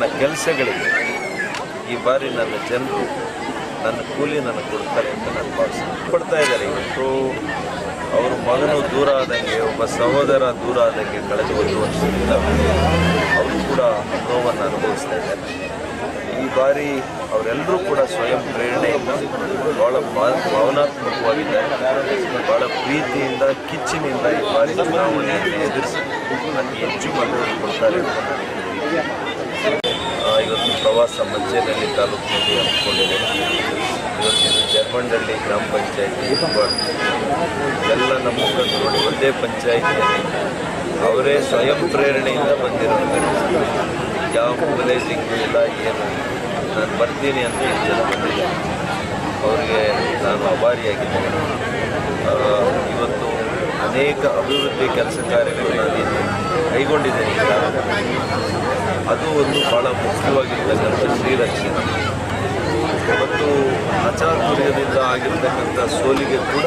ನನ್ನ ಕೆಲಸಗಳಿಗೆ ಈ ಬಾರಿ ನನ್ನ ಜನರು ನನ್ನ ಕೂಲಿ ನನಗೆ ಕೊಡ್ತಾರೆ ಅಂತ ನಾನು ಭಾವಿಸ್ತೀನಿ ಕೊಡ್ತಾ ಇದ್ದಾರೆ. ಇವತ್ತು ಅವರು ಮಗನು ದೂರ ಆದಂಗೆ, ಒಬ್ಬ ಸಹೋದರ ದೂರ ಆದಂಗೆ ಕಳೆದು ಒಂದು ಅವರು ಕೂಡ ನೋವನ್ನು ಅನುಭವಿಸ್ತಾ ಇದ್ದಾರೆ. ಈ ಬಾರಿ ಅವರೆಲ್ಲರೂ ಕೂಡ ಸ್ವಯಂ ಪ್ರೇರಣೆಯಿಂದ ಭಾಳ ಭಾವನಾತ್ಮಕವಾಗಿದ್ದಾರೆ. ಭಾಳ ಪ್ರೀತಿಯಿಂದ, ಕಿಚ್ಚಿನಿಂದ ಈ ಬಾರಿ ಚುನಾವಣೆಯನ್ನು ಎದುರಿಸಿ ನನಗೆ ಹೆಚ್ಚು ಮತವನ್ನು ಕೊಡ್ತಾರೆ ಅಂತ ನಾನು ನಂಬಿದ್ದೀನಿ. ಆ, ಇವತ್ತು ಪ್ರವಾಸ ಮಂಚೇನಹಳ್ಳಿ ತಾಲೂಕಿನಲ್ಲಿ ಹಮ್ಮಿಕೊಂಡಿದೆ ಇವತ್ತಿನ ಜರ್ಮಂಡಳ್ಳಿ ಗ್ರಾಮ ಪಂಚಾಯಿತಿ ಎಲ್ಲ ನಮ್ಮ ಮುಖಂಡರು ಒಂದೇ ಪಂಚಾಯಿತಿಯಲ್ಲಿ ಅವರೇ ಸ್ವಯಂ ಪ್ರೇರಣೆಯಿಂದ ಬಂದಿರೋದು. ಯಾವ ಮೊಬಲೈಸಿಂಗ್ ಇಲ್ಲ, ಏನು ನಾನು ಬರ್ತೀನಿ ಅಂತ ಎಷ್ಟು ಜನ ಅವರಿಗೆ ನಾನು ಅಭಾರಿಯಾಗಿದ್ದೇನೆ. ಇವತ್ತು ಅನೇಕ ಅಭಿವೃದ್ಧಿ ಕೆಲಸ ಕಾರ್ಯಗಳನ್ನು ಕೈಗೊಂಡಿದ್ದೇನೆ. ಈ ಅದು ಒಂದು ಭಾಳ ಮುಖ್ಯವಾಗಿರ್ತಕ್ಕಂಥ ಶ್ರೀರಕ್ಷಣೆ ಮತ್ತು ಅಚಾತುರ್ಯದಿಂದ ಆಗಿರ್ತಕ್ಕಂಥ ಸೋಲಿಗೆ ಕೂಡ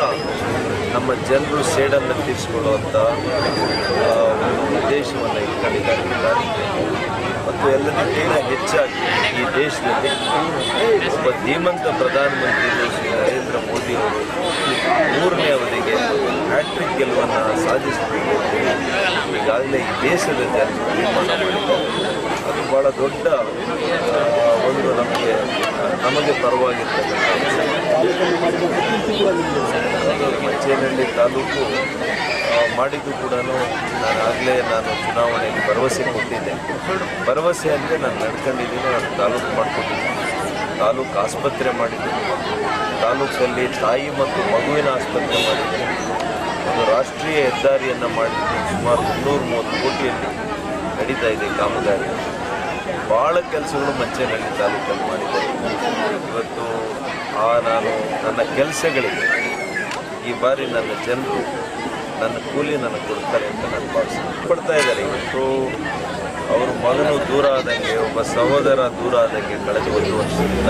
ನಮ್ಮ ಜನರು ಸೇಡನ್ನು ತೀರಿಸಿಕೊಳ್ಳುವಂಥ ಉದ್ದೇಶವನ್ನು ಇಟ್ಕೊಂಡಿದ್ದಾರೆ. ಮತ್ತು ಎಲ್ಲದಕ್ಕಿಂತ ಹೆಚ್ಚಾಗಿ ಈ ದೇಶದಲ್ಲಿ ಒಬ್ಬ ಧೀಮಂತ ಪ್ರಧಾನಮಂತ್ರಿಗಳು ಶ್ರೀ ನರೇಂದ್ರ ಮೋದಿಯವರು ಮೂರನೇ ಅವಧಿಗೆ ಹ್ಯಾಟ್ರಿಕ್ ಗೆಲುವನ್ನು ಸಾಧಿಸಬೇಕು ಈಗಾಗಲೇ ಈ ದೇಶದ ಜನರು ಅದು ಭಾಳ ದೊಡ್ಡ ಒಂದು ನಮಗೆ ನಮಗೆ ಪರವಾಗಿರ್ತಕ್ಕಂಥ ಮಚ್ಚೇನಹಳ್ಳಿ ತಾಲೂಕು ಮಾಡಿದ್ದು ಕೂಡ ನಾನು ಆಗಲೇ ನಾನು ಚುನಾವಣೆಗೆ ಭರವಸೆ ಕೊಟ್ಟಿದ್ದೆ. ಭರವಸೆ ಅಂದರೆ ನಾನು ನಡ್ಕೊಂಡಿದ್ದೀನಿ, ನಾನು ತಾಲೂಕು ಮಾಡ್ಕೊಂಡಿದ್ದೀನಿ ತಾಲೂಕು ಆಸ್ಪತ್ರೆ ಮಾಡಿದ್ದೀನಿ. ತಾಲೂಕಲ್ಲಿ ತಾಯಿ ಮತ್ತು ಮಗುವಿನ ಆಸ್ಪತ್ರೆ ಮಾಡಿದ್ದೀನಿ. ಒಂದು ರಾಷ್ಟ್ರೀಯ ಹೆದ್ದಾರಿಯನ್ನು ಮಾಡಿದ್ದೀನಿ, ಸುಮಾರು ಮುನ್ನೂರು ಮೂವತ್ತು ಕೋಟಿಯಲ್ಲಿ. ನಡೀತಾ ಇದೆ ಕಾಮಗಾರಿ. ಭಾಳ ಕೆಲಸಗಳು ಮಂಚೇನಹಳ್ಳಿ ತಾಲೂಕಲ್ಲಿ ಮಾಡಿದ್ದಾರೆ ಇವತ್ತು ಆ ನಾನು ನನ್ನ ಕೆಲಸಗಳಿಗೆ ಈ ಬಾರಿ ನನ್ನ ಜನರು ನನ್ನ ಕೂಲಿ ನನಗೆ ಕೊಡ್ತಾರೆ ಅಂತ ನಾನು ಭಾವಿಸ್ತೀನಿ. ಪಡ್ತಾ ಇದ್ದಾರೆ. ಇವತ್ತು ಅವ್ರ ಮಗನು ದೂರ ಆದಂಗೆ, ಒಬ್ಬ ಸಹೋದರ ದೂರ ಆದಂಗೆ ಕಳೆದ ಒಂದು ವರ್ಷದಿಂದ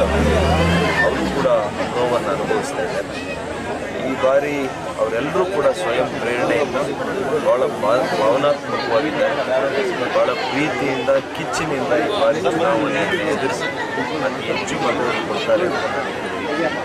ಅವರು ಕೂಡ ನೋವನ್ನು ಅನುಭವಿಸ್ತಾ ಇದ್ದಾರೆ. ಈ ಬಾರಿ ಅವರೆಲ್ಲರೂ ಕೂಡ ಸ್ವಯಂ ಪ್ರೇರಣೆಯಿಂದ ಭಾಳ ಭಾವನಾತ್ಮಕವಾಗಿದ್ದಾರೆ ಭಾಳ ಪ್ರೀತಿಯಿಂದ, ಕಿಚ್ಚಿನಿಂದ ಈ ಬಾರಿ ಚುನಾವಣೆಯನ್ನು ಎದುರಿಸಿ ಅತಿ ಹೆಚ್ಚು ಮತವನ್ನು ಕೊಡ್ತಾರೆ ಅಂತ ನಾನು ನಂಬಿದ್ದೀನಿ.